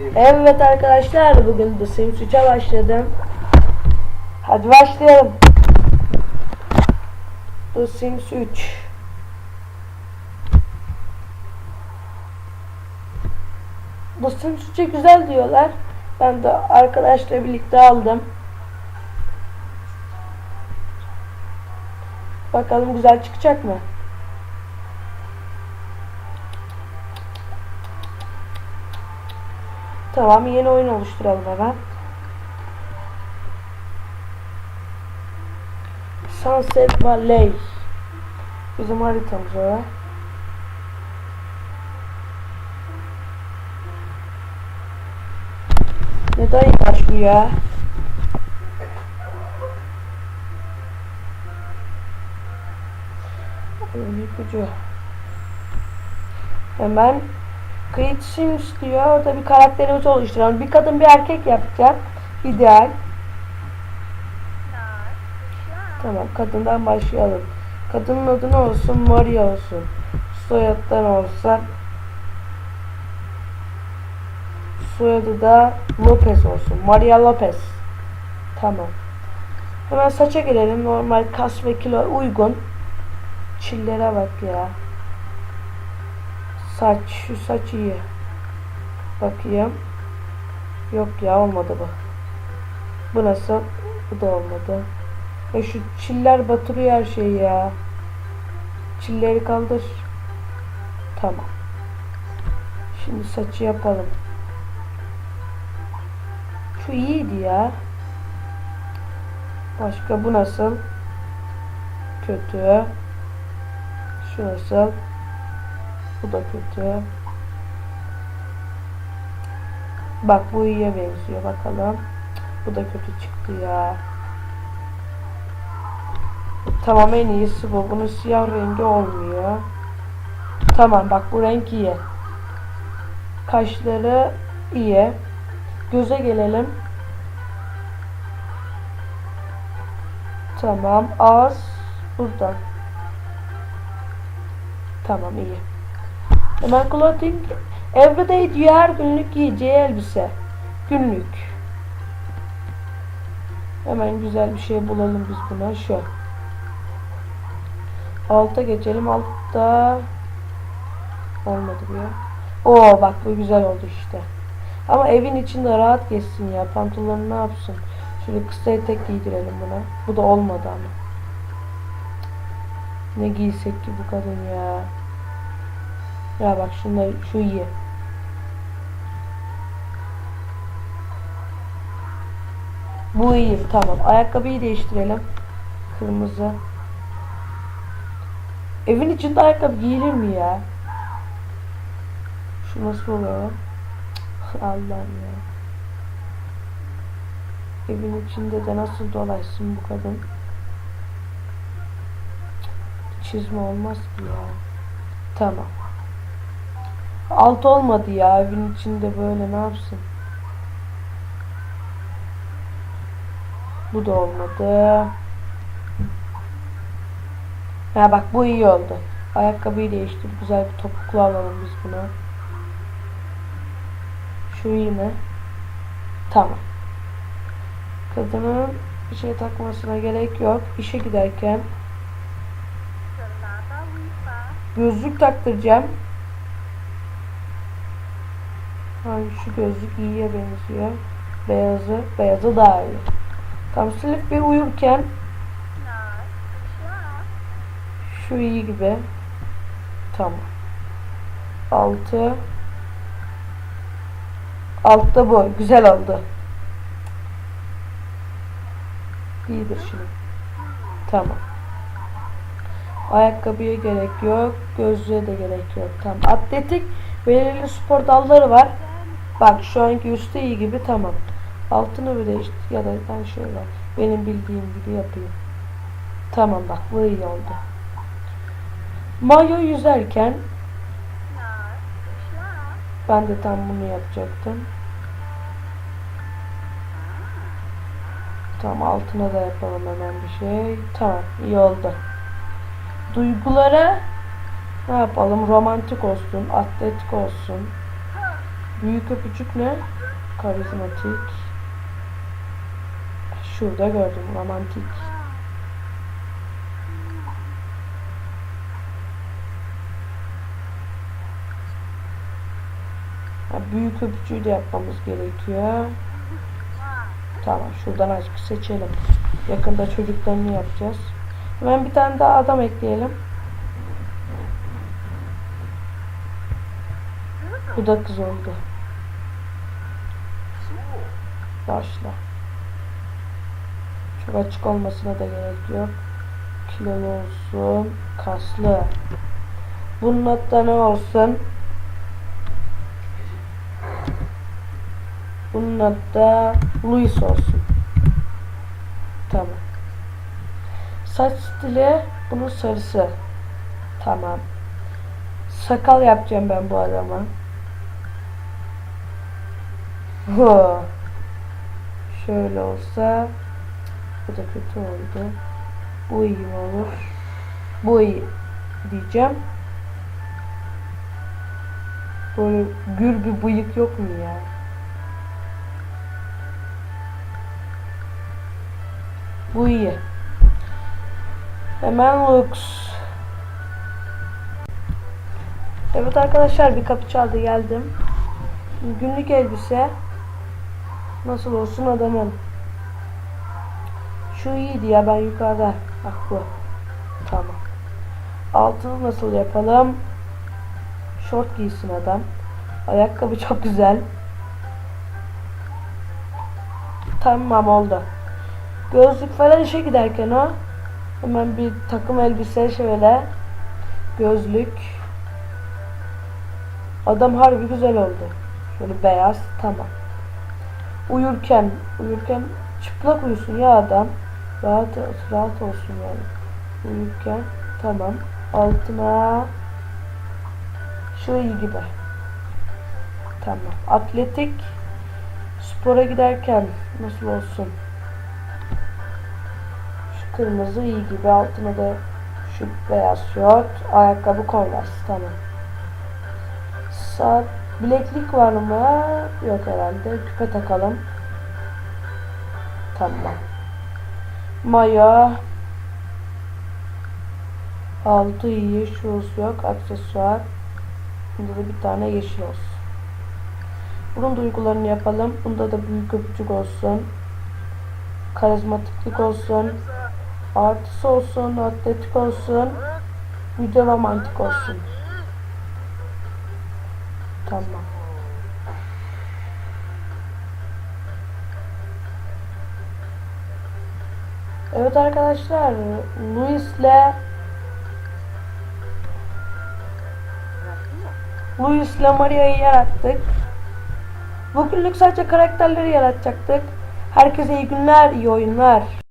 Evet arkadaşlar bugün The Sims 3'e başladım. Hadi başlayalım. The Sims 3. The Sims 3'e güzel diyorlar. Ben de arkadaşla birlikte aldım. Bakalım güzel çıkacak mı? Tamam yeni oyun oluşturalım hemen. Sunset Valley. Bizim haritamız o. Neden yavaş bu ya? Oyun ipucu. Hemen Create Sims diyor. Orada bir karakterimizi oluşturalım. Bir kadın bir erkek yapacağım. İdeal. Tamam kadından başlayalım. Kadının adı ne olsun? Maria olsun. Soyaddan olsa soyadı da Lopez olsun. Maria Lopez. Tamam. Hemen saça gelelim. Normal kas ve kilo uygun. Çillere bak ya. Saç. Şu saç iyi. Bakayım. Yok ya olmadı bu. Bu nasıl? Bu da olmadı. E şu çiller batırıyor her şeyi ya. Çilleri kaldır. Tamam. Şimdi saçı yapalım. Şu iyiydi ya. Başka bu nasıl? Kötü. Şu nasıl? Bu da kötü. Bak bu iyiye benziyor bakalım. Bu da kötü çıktı ya. Tamam en iyisi bu. Bunun siyah rengi olmuyor. Tamam bak bu renk iyi. Kaşları iyi. Göze gelelim. Tamam. Ağız buradan. Tamam iyi. Hemen clothing. Everyday diyor günlük giyeceği elbise. Günlük. Hemen güzel bir şey bulalım biz buna. Şu. Alta geçelim. Altta olmadı bu ya. Oo bak bu güzel oldu işte. Ama evin içinde rahat geçsin ya. Pantolonu ne yapsın? Şöyle kısa etek giydirelim buna. Bu da olmadı ama. Ne giysek ki bu kadın ya. Ya bak şunlar şu iyi. Bu iyi tamam. Ayakkabıyı değiştirelim. Kırmızı. Evin içinde ayakkabı giyilir mi ya? Şu nasıl oluyor? Allah'ım ya. Evin içinde de nasıl dolaşsın bu kadın? Çizme olmaz ki ya. Tamam. Alt olmadı ya. Evin içinde böyle ne yapsın? Bu da olmadı. Ha bak bu iyi oldu. Ayakkabıyı değiştir. Güzel bir topuklu alalım biz buna. Şu iyi mi? Tamam. Kadının bir şey takmasına gerek yok. İşe giderken gözlük taktıracağım. Ay şu gözlük iyiye benziyor. Beyazı, beyazı daha iyi. Tam silip bir uyurken şu iyi gibi. Tamam. Altı. Altta bu. Güzel oldu. İyidir şimdi. Tamam. Ayakkabıya gerek yok. Gözlüğe de gerek yok. Tamam. Atletik belirli spor dalları var. Bak şu anki üstü iyi gibi tamam. Altını bir değiştir ya da ben şöyle benim bildiğim gibi yapayım. Tamam bak bu iyi oldu. Mayo yüzerken ben de tam bunu yapacaktım. Tamam altına da yapalım hemen bir şey. Tamam iyi oldu. Duygulara ne yapalım? Romantik olsun, atletik olsun. Büyük öpücük ne? Karizmatik. Şurada gördüm romantik. Büyük öpücüğü de yapmamız gerekiyor. Tamam şuradan aşkı seçelim. Yakında çocuklarını yapacağız. Hemen bir tane daha adam ekleyelim. Bu da kız oldu. Başla. Çok açık olmasına da gerek yok. Kilolu olsun. Kaslı. Bunun da ne olsun? Bunun adı da Louis olsun. Tamam. Saç stili bunun sarısı. Tamam. Sakal yapacağım ben bu adama. Ho. Şöyle olsa bu da kötü oldu. Bu iyi olur? Bu iyi diyeceğim. Böyle gür bir bıyık yok mu ya? Bu iyi. Hemen looks. Evet arkadaşlar bir kapı çaldı geldim. Günlük elbise. Nasıl olsun adamın. Şu iyiydi ya ben yukarıda. Bak bu. Tamam. Altını nasıl yapalım? Şort giysin adam. Ayakkabı çok güzel. Tamam oldu. Gözlük falan işe giderken o. Hemen bir takım elbise şöyle. Gözlük. Adam harbi güzel oldu. Şöyle beyaz tamam. Uyurken, uyurken çıplak uyusun ya adam. Rahat, rahat olsun yani. Uyurken tamam. Altına şu iyi gibi. Tamam. Atletik spora giderken nasıl olsun? Şu kırmızı iyi gibi. Altına da şu beyaz şort. Ayakkabı Converse. Tamam. Saat bileklik var mı? Yok herhalde. Küpe takalım. Tamam. Maya. Altı iyi. Shoes yok. Aksesuar. Bunda da bir tane yeşil olsun. Bunun duygularını yapalım. Bunda da büyük öpücük olsun. Karizmatiklik olsun. Artısı olsun. Atletik olsun. Bir de romantik olsun. Tamam. Evet arkadaşlar, Louis'le Louis'le Maria'yı yarattık. Bugünlük sadece karakterleri yaratacaktık. Herkese iyi günler, iyi oyunlar.